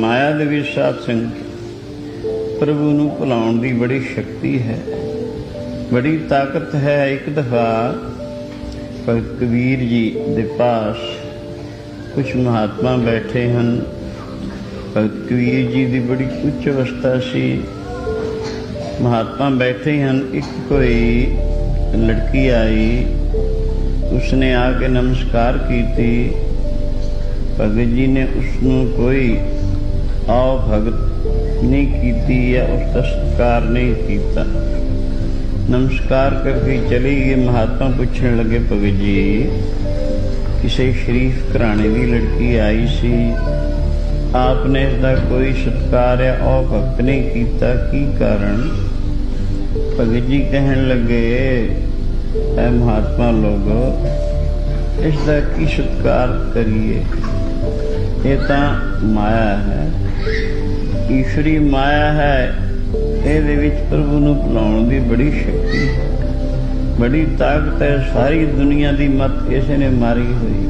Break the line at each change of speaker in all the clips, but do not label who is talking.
ਮਾਇਆ ਦੇ ਵਿੱਚ ਸਾਧ ਸੰਗਤ ਪ੍ਰਭੂ ਨੂੰ ਭੁਲਾਉਣ ਦੀ ਬੜੀ ਸ਼ਕਤੀ ਹੈ। ਬੜੀ ਤਾਕਤ ਹੈ ਇੱਕ ਦਫਾ। ਭਗਤ ਕਬੀਰ ਜੀ ਦੇ ਪਾਸ ਕੁਝ ਮਹਾਤਮਾ ਬੈਠੇ ਹਨ। ਭਗਤ ਕਬੀਰ ਜੀ ਦੀ ਬੜੀ ਉੱਚ ਅਵਸਥਾ ਸੀ। ਮਹਾਤਮਾ ਬੈਠੇ ਹਨ। ਇੱਕ ਕੋਈ ਲੜਕੀ ਆਈ। ਉਸਨੇ ਆ ਕੇ ਨਮਸਕਾਰ ਕੀਤੀ। ਭਗਤ ਜੀ ਨੇ ਉਸ ਨੂੰ ਕੋਈ ਆਓ ਭਗਤ ਨਹੀਂ ਕੀਤੀ ਜਾਂ ਉਸ ਦਾ ਸਤਿਕਾਰ ਨਹੀਂ ਕੀਤਾ। ਨਮਸਕਾਰ ਕਰਕੇ ਚਲੀ ਗਈ, ਮਹਾਤਮਾ ਪੁੱਛਣ ਲੱਗੇ, ਭਗਤ ਜੀ, ਕਿਸੇ ਸ਼ਰੀਫ ਘਰਾਣੇ ਦੀ ਲੜਕੀ ਆਈ ਸੀ। ਆਪਨੇ ਇਸ ਦਾ ਕੋਈ ਸਤਿਕਾਰ ਜਾਂ ਆਓ ਭਗਤ ਨਹੀਂ ਕੀਤਾ ਕੀ ਕਾਰਨ? ਭਗਤ ਜੀ ਕਹਿਣ ਲੱਗੇ, ਐ ਮਹਾਤਮਾ ਲੋਗੋ, ਇਸ ਦਾ ਕੀ ਸਤਿਕਾਰ ਕਰੀਏ? ਇਹ ਤਾਂ ਮਾਇਆ ਹੈ ਈਸ਼ਵਰੀ ਮਾਇਆ ਹੈ ਇਹਦੇ ਵਿੱਚ ਪ੍ਰਭੂ ਨੂੰ ਭੁਲਾਉਣ ਦੀ ਬੜੀ ਸ਼ਕਤੀ ਹੈ ਬੜੀ ਤਾਕਤ ਹੈ ਸਾਰੀ ਦੁਨੀਆ ਦੀ ਮਤ ਕਿਸੇ ਨੇ ਮਾਰੀ ਹੋਈ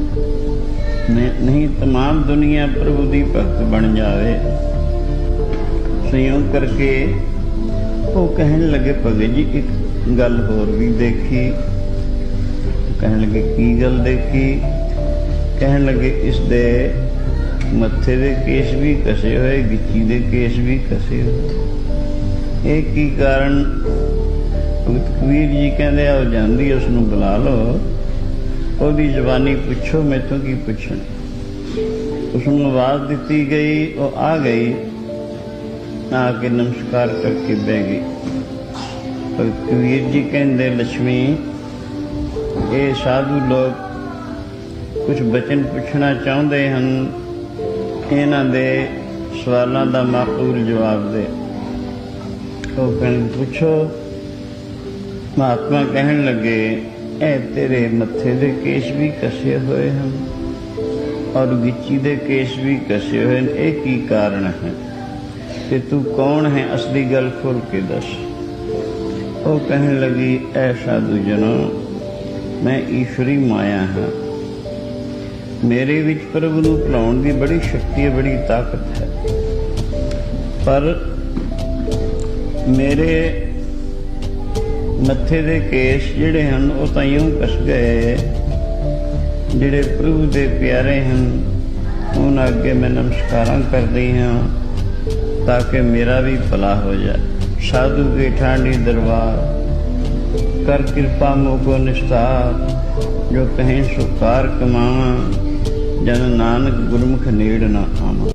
ਨਹੀਂ- ਨਹੀਂ तमाम ਦੁਨੀਆ ਪ੍ਰਭੂ ਦੀ ਭਗਤ ਬਣ ਜਾਵੇ ਸੰਯੋਗ ਕਰਕੇ ਉਹ ਕਹਿਣ ਲੱਗੇ ਭਗਤ ਜੀ ਇੱਕ ਗੱਲ ਹੋਰ ਵੀ ਦੇਖੀ ਕਹਿਣ ਲੱਗੇ ਕੀ ਗੱਲ ਦੇਖੀ ਕਹਿਣ ਲੱਗੇ ਇਸ ਦੇ ਮੱਥੇ ਦੇ ਕੇਸ ਵੀ ਕਸੇ ਹੋਏ, ਗਿੱਚੀ ਦੇ ਕੇਸ ਵੀ ਕਸੇ ਹੋਏ। ਇਹ ਕੀ ਕਾਰਨ? ਭਗਤ ਕਬੀਰ ਜੀ ਕਹਿੰਦੇ ਆ, ਉਹ ਜਾਂਦੀ ਉਸ ਨੂੰ ਬੁਲਾ ਲਓ। ਉਹਦੀ ਜ਼ਬਾਨੀ ਪੁੱਛੋ, ਮੈਥੋਂ ਕੀ ਪੁੱਛਣ। ਉਸ ਨੂੰ ਆਵਾਜ਼ ਦਿੱਤੀ ਗਈ, ਉਹ ਆ ਗਈ। ਆ ਕੇ ਨਮਸਕਾਰ ਕਰਕੇ ਬਹਿ ਗਈ। ਭਗਤ ਕਬੀਰ ਜੀ ਕਹਿੰਦੇ ਲక్ష్ਮੀ ਇਹ ਸਾਧੂ ਲੋਕ ਕੁਝ ਬਚਨ ਪੁੱਛਣਾ ਚਾਹੁੰਦੇ ਹਨ ਇਹਨਾਂ ਦੇ ਸਵਾਲਾਂ ਦਾ ਮਾਕੂਲ ਜਵਾਬ ਦੇ। ਉਹ ਕਹਿੰਦੇ ਪੁੱਛੋ, ਮਹਾਤਮਾ ਕਹਿਣ ਲੱਗੇ, ਇਹ ਤੇਰੇ ਮੱਥੇ ਦੇ ਕੇਸ਼ ਵੀ ਕਸੇ ਹੋਏ ਹਨ ਔਰ ਗਿੱਚੀ ਦੇ ਕੇਸ਼ ਵੀ ਕਸੇ ਹੋਏ ਹਨ। ਇਹ ਕੀ ਕਾਰਨ ਹੈ? ਕਿ ਤੂੰ ਕੌਣ ਹੈ? ਅਸਲੀ ਗੱਲ ਖੁੱਲ ਕੇ ਦੱਸ। ਉਹ ਕਹਿਣ ਲੱਗੀ, ਐ ਸਾਧੂ ਜਨੋ, ਮੈਂ ਈਸ਼ਵਰੀ ਮਾਇਆ ਹਾਂ। ਮੇਰੇ ਵਿੱਚ ਪ੍ਰਭੂ ਨੂੰ ਭੁਲਾਉਣ ਦੀ ਬੜੀ ਸ਼ਕਤੀ ਹੈ, ਬੜੀ ਤਾਕਤ ਹੈ। ਪਰ ਮੇਰੇ ਮੱਥੇ ਦੇ ਕੇਸ ਜਿਹੜੇ ਹਨ, ਉਹ ਤਾਂ ਇਉਂ ਕਸ ਗਏ ਜਿਹੜੇ ਪ੍ਰਭੂ ਦੇ ਪਿਆਰੇ ਹਨ, ਉਹਨਾਂ ਅੱਗੇ ਮੈਂ ਨਮਸਕਾਰਾਂ ਕਰਦੀ ਹਾਂ, ਤਾਂ ਕਿ ਮੇਰਾ ਵੀ ਭਲਾ ਹੋ ਜਾਏ। ਸਾਧੂ ਕੇ ਠਾਂਡੀ ਦਰਬਾਰ, ਕਰ ਕਿਰਪਾ ਮੋਗੋ ਨਿਸਤਾਰ, ਜੋ ਕਹੀਂ ਸੁਕਾਰ ਕਮਾਵਾਂ। ਜਨ ਨਾਨਕ ਗੁਰਮੁਖ ਨੇੜ ਨਾ ਆਵਾਂ।